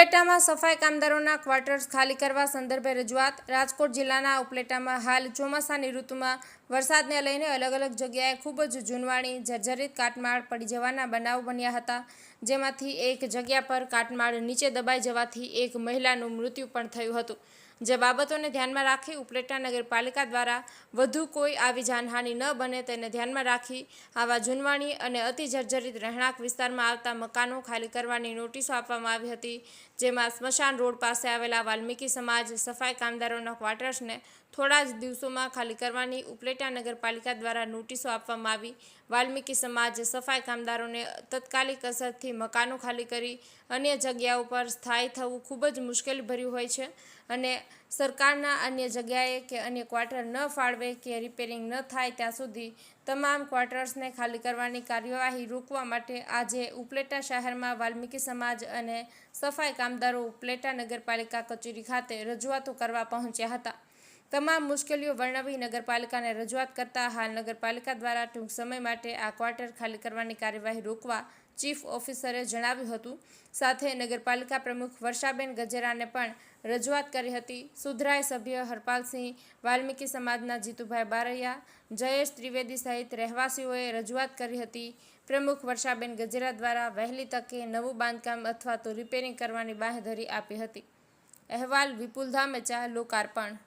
ઉપલેટામાં સફાઈ કામદારોના ક્વાર્ટર્સ ખાલી કરવા સંદર્ભે રજૂઆત. રાજકોટ જિલ્લાના ઉપલેટામાં હાલ ચોમાસાની ઋતુમાં વરસાદને લઈને અલગ અલગ જગ્યાએ ખૂબ જ જૂનવાણી જર્જરિત કાટમાળ પડી જવાના બનાવ બન્યા હતા. જેમાંથી એક જગ્યા પર કાટમાળ નીચે દબાઈ જવાથી એક મહિલાનું મૃત્યુ પણ થયું હતું. જે બાબતોને ધ્યાનમાં રાખી ઉપલેટા નગરપાલિકા દ્વારા વધુ કોઈ આવી જાનહાનિ ન બને તેને ધ્યાનમાં રાખી આવા જૂનવાણી અને અતિ જર્જરિત રહેણાંક વિસ્તારમાં આવતા મકાનો ખાલી કરવાની નોટિસો આપવામાં આવી હતી, જેમાં સ્મશાન રોડ પાસે આવેલા વાલ્મીકી સમાજ સફાઈ કામદારોના ક્વાર્ટર્સને થોડા જ દિવસોમાં ખાલી કરવાની ઉપલેટા નગરપાલિકા દ્વારા નોટિસો આપવામાં આવી. વાલ્મીકી સમાજ સફાઈ કામદારોને તત્કાલિક અસરથી મકાનો ખાલી કરી અન્ય જગ્યાઓ પર સ્થાયી થવું ખૂબ જ મુશ્કેલ ભર્યું હોય છે અને સરકારના અન્ય જગ્યાએ કે અન્ય ક્વાર્ટર ન ફાળવે કે રિપેરિંગ ન થાય ત્યાં સુધી તમામ ક્વાર્ટર્સને ખાલી કરવાની કાર્યવાહી રોકવા માટે આજે ઉપલેટા શહેરમાં વાલ્મીકી સમાજ અને સફાઈ કામદારો ઉપલેટા નગરપાલિકા કચેરી ખાતે રજૂઆતો કરવા પહોંચ્યા હતા. તમામ મુશ્કેલીઓ વર્ણવી નગરપાલિકાને રજૂઆત કરતા હાલ નગરપાલિકા દ્વારા ટૂંક સમય માટે આ ક્વાર્ટર ખાલી કરવાની કાર્યવાહી રોકવા ચીફ ઓફિસરે જણાવ્યું હતું. સાથે નગરપાલિકા પ્રમુખ વર્ષાબેન ગજેરાને પણ રજૂઆત કરી હતી. સુધરાય સભ્ય હરપાલસિંહ, વાલ્મીકી સમાજના જીતુભાઈ બારૈયા, જયેશ ત્રિવેદી સહિત રહેવાસીઓએ રજૂઆત કરી હતી. પ્રમુખ વર્ષાબેન ગજેરા દ્વારા વહેલી તકે નવું બાંધકામ અથવા તો રિપેરિંગ કરવાની બાંહેધરી આપી હતી. અહેવાલ વિપુલ ધામેચા લોકાર્પણ